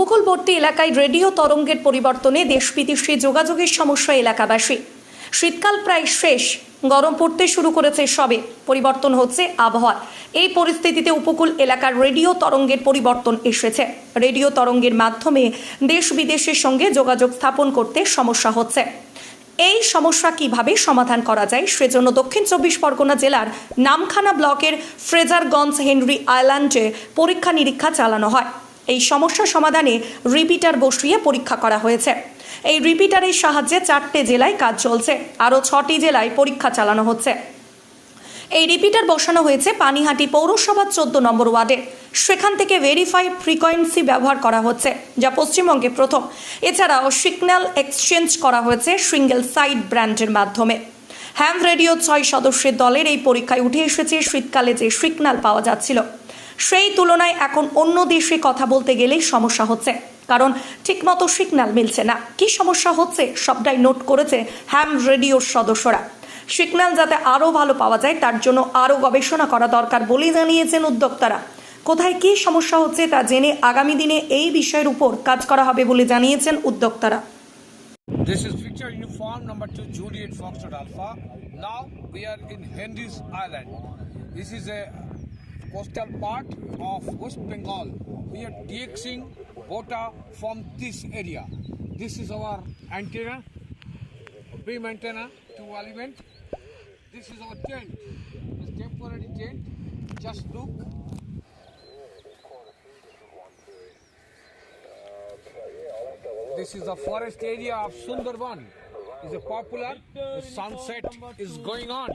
উপকূলবর্তী এলাকায় রেডিও তরঙ্গের পরিবর্তনে দেশ বিদেশে যোগাযোগের সমস্যা এলাকাবাসী। শীতকাল প্রায় শেষ, গরম পড়তে শুরু করেছে সবে, পরিবর্তন হচ্ছে আবহাওয়া এই পরিস্থিতিতে উপকূল এলাকার রেডিও তরঙ্গের পরিবর্তন এসেছে। রেডিও তরঙ্গের মাধ্যমে দেশ বিদেশের সঙ্গে যোগাযোগ স্থাপন করতে সমস্যা হচ্ছে। এই সমস্যা কীভাবে সমাধান করা যায় সেজন্য দক্ষিণ চব্বিশ পরগনা জেলার নামখানা ব্লকের ফ্রেজারগঞ্জ হেনরি আইল্যান্ডে পরীক্ষা নিরীক্ষা চালানো হয়। এই সমস্যা সমাধানে রিপিটার বসিয়ে পরীক্ষা করা হয়েছে। এই রিপিটারের সাহায্যে চারটে জেলায় কাজ চলছে, আরও ছটি জেলায় পরীক্ষা চালানো হচ্ছে। এই রিপিটার বসানো হয়েছে পানিহাটি পৌরসভার চোদ্দ নম্বর ওয়ার্ডে। সেখান থেকে ভেরিফাইড ফ্রিকোয়েন্সি ব্যবহার করা হচ্ছে, যা পশ্চিমবঙ্গে প্রথম। এছাড়াও সিগন্যাল এক্সচেঞ্জ করা হয়েছে সিঙ্গেল সাইড ব্র্যান্ডের মাধ্যমে। হ্যাম রেডিও ছয় সদস্যের দলের এই পরীক্ষায় উঠে এসেছে, শীতকালে যে সিগন্যাল পাওয়া যাচ্ছিল। সেই তুলনায় এখন অন্য দেশে কথা বলতে গেলেই সমস্যা হচ্ছে। কারণ ঠিকমতো সিগন্যাল মিলছে না। কি সমস্যা হচ্ছে সবটাই নোট করেছে হ্যাম রেডিওর সদস্যরা। সিগন্যাল যাতে আরও ভালো পাওয়া যায়, তার জন্য আরও গবেষণা করা দরকার বলে জানিয়েছেন উদ্যোক্তারা। কোথায় কী সমস্যা হচ্ছে তা জেনে আগামী দিনে এই বিষয়ের উপর কাজ করা হবে বলে জানিয়েছেন উদ্যোক্তারা। This is Victor Uniform number 2 Juliet Foxtrot Alpha. Now we are in Henry's Island. This is a coastal part of West Bengal. We are DXing water from this area. This is our antenna, beam antenna, two element. This is our tent. This temporary tent. Just look. This is the forest area of Sundarban. Is a popular. The sunset is going on.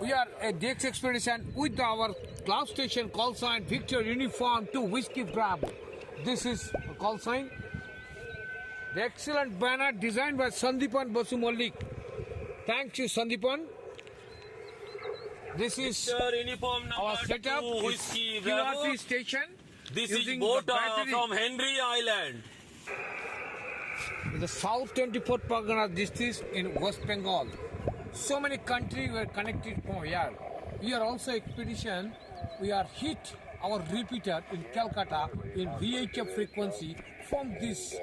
We are a DX expedition with our cloud station call sign Victor Uniform to Whiskey Bravo. This is a call sign. The excellent banner designed by Sandipan Basu Mallik. Thank you, Sandipan. This is uniform our setup. two, whiskey Bravo. QRT station. This is boat from Henry Island. the South 24th Pargana district in West Bengal. So many countries were connected oh, from here. We are also expedition. We are hit our repeater in Calcutta in VHF frequency from this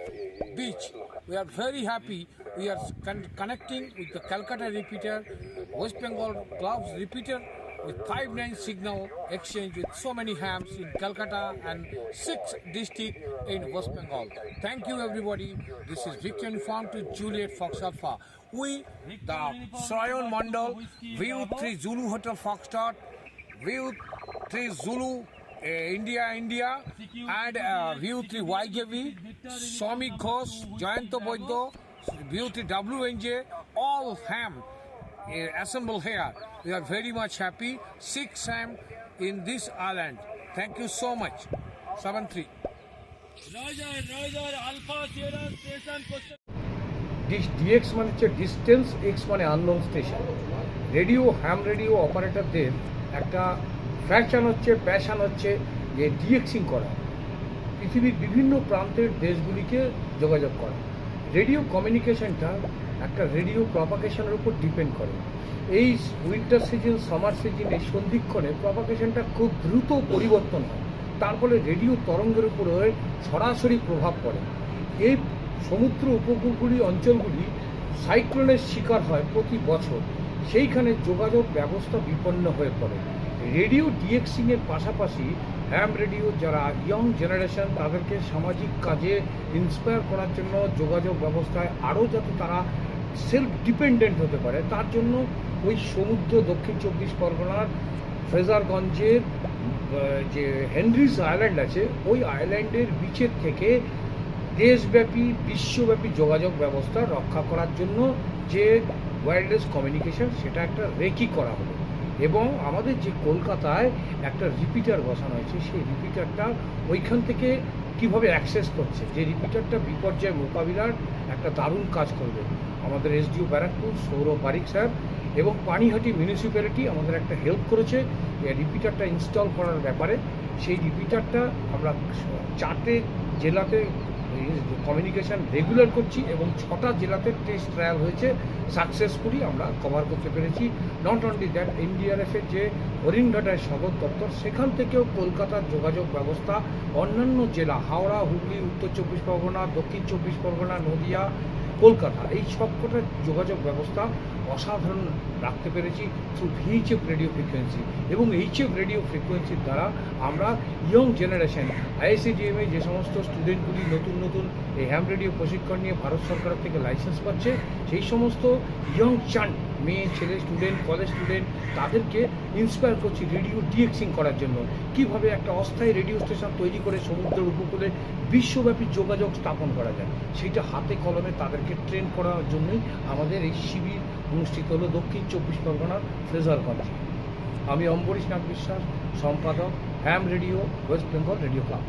beach. We are very happy. We are con- connecting with the Calcutta repeater, West Bengal clubs repeater with 5-9 signal exchange with so many hams in Calcutta and 6 district in West Bengal. Thank you everybody. This is Victor Uniform to Juliet Fox Alpha. We, the Srayon Mandal, View 3 Zulu Hotel Foxtrot, View 3 Zulu uh, India India and uh, View 3 YJV, Swami Ghosh, Jayanto Boydo, View 3 WNJ, all ham uh, assemble here. We are very much happy. Six ham in this island. Thank you so much. 7 3. Roger, Roger, Alpha Sierra Station question. DX মানে হচ্ছে distance X মানে unknown station radio ham radio অপারেটরদের একটা fashion হচ্ছে passion হচ্ছে যে ডিএক্সিং করা পৃথিবীর বিভিন্ন প্রান্তের দেশগুলিকে যোগাযোগ করা রেডিও কমিউনিকেশনটা একটা রেডিও প্রপাগেশনের উপর ডিপেন্ড করে। এই উইন্টার সিজন সামার সিজন এই সন্ধিক্ষণে প্রপাগেশনটা খুব দ্রুত পরিবর্তন হয়। তার ফলে রেডিও তরঙ্গের উপরে সরাসরি প্রভাব পড়ে। এই সমুদ্র উপকূলগুলি, অঞ্চলগুলি সাইক্লোনের শিকার হয় প্রতি বছর। সেইখানে যোগাযোগ ব্যবস্থা বিপন্ন হয়ে পড়ে। রেডিও ডিএক্সিংয়ের পাশাপাশি হ্যাম রেডিও যারা ইয়ং জেনারেশন তাদেরকে সামাজিক কাজে ইন্সপায়ার করার জন্য যোগাযোগ ব্যবস্থায় আরও যাতে তারা সেলফ ডিপেন্ডেন্ট হতে পারে। তার জন্য ওই সমুদ্র দক্ষিণ চব্বিশ পরগনার ফ্রেজারগঞ্জের যে হেনরিস আইল্যান্ড আছে, ওই আইল্যান্ডের বিচের থেকে দেশব্যাপী, বিশ্বব্যাপী যোগাযোগ ব্যবস্থা রক্ষা করার জন্য যে ওয়্যারলেস কমিউনিকেশন সেটা একটা রেকি করা হলো। এবং আমাদের যে কলকাতায় একটা রিপিটার বসানো হয়েছে, সেই রিপিটারটা ওইখান থেকে কীভাবে অ্যাক্সেস করছে? যে রিপিটারটা বিপর্যয় মোকাবিলার একটা দারুণ কাজ করবে। আমাদের এসডিও ব্যারাকপুর, সৌরভ বারিক স্যার এবং পানিহাটি মিউনিসিপ্যালিটি আমাদের একটা হেল্প করেছে রিপিটারটা ইনস্টল করার ব্যাপারে। সেই রিপিটারটা আমরা চারটে জেলাতে কমিউনিকেশন রেগুলার করছি এবং ছটা জেলাতে টেস্ট ট্রায়াল হয়েছে। সাকসেসফুলি আমরা কভার করতে পেরেছি। নট অনলি দ্যাট এনডিআরএফের যে হরিণঘাটায় সদর দপ্তর, সেখান থেকেও কলকাতার যোগাযোগ ব্যবস্থা, অন্যান্য জেলা, হাওড়া, হুগলি, উত্তর চব্বিশ পরগনা, দক্ষিণ চব্বিশ পরগনা, নদিয়া কলকাতা। এই সবকটা যোগাযোগ ব্যবস্থা অসাধারণ রাখতে পেরেছি থ্রু ভিএইচএফ রেডিও ফ্রিকোয়েন্সি এবং এইচএফ রেডিও ফ্রিকোয়েন্সির দ্বারা আমরা ইয়ং জেনারেশন আইএসিডিএমে যে সমস্ত স্টুডেন্টগুলি নতুন নতুন এই হ্যাম রেডিও প্রশিক্ষণ নিয়ে ভারত সরকার থেকে লাইসেন্স পাচ্ছে, সেই সমস্ত ইয়ং চান মেয়ে, ছেলে স্টুডেন্ট কলেজ স্টুডেন্ট তাদেরকে ইন্সপায়ার করছি রেডিও ডিএক্সিং করার জন্য। কীভাবে একটা অস্থায়ী রেডিও স্টেশন তৈরি করে সমুদ্রের উপকূলে বিশ্বব্যাপী যোগাযোগ স্থাপন করা যায়, সেইটা হাতে কলমে তাদেরকে ট্রেন করার জন্যই আমাদের এই শিবির অনুষ্ঠিত হলো দক্ষিণ চব্বিশ পরগনার ফ্রেজারগঞ্জে আমি অম্বরীশ নাথ বিশ্বাস, সম্পাদক ham radio West Bengal radio club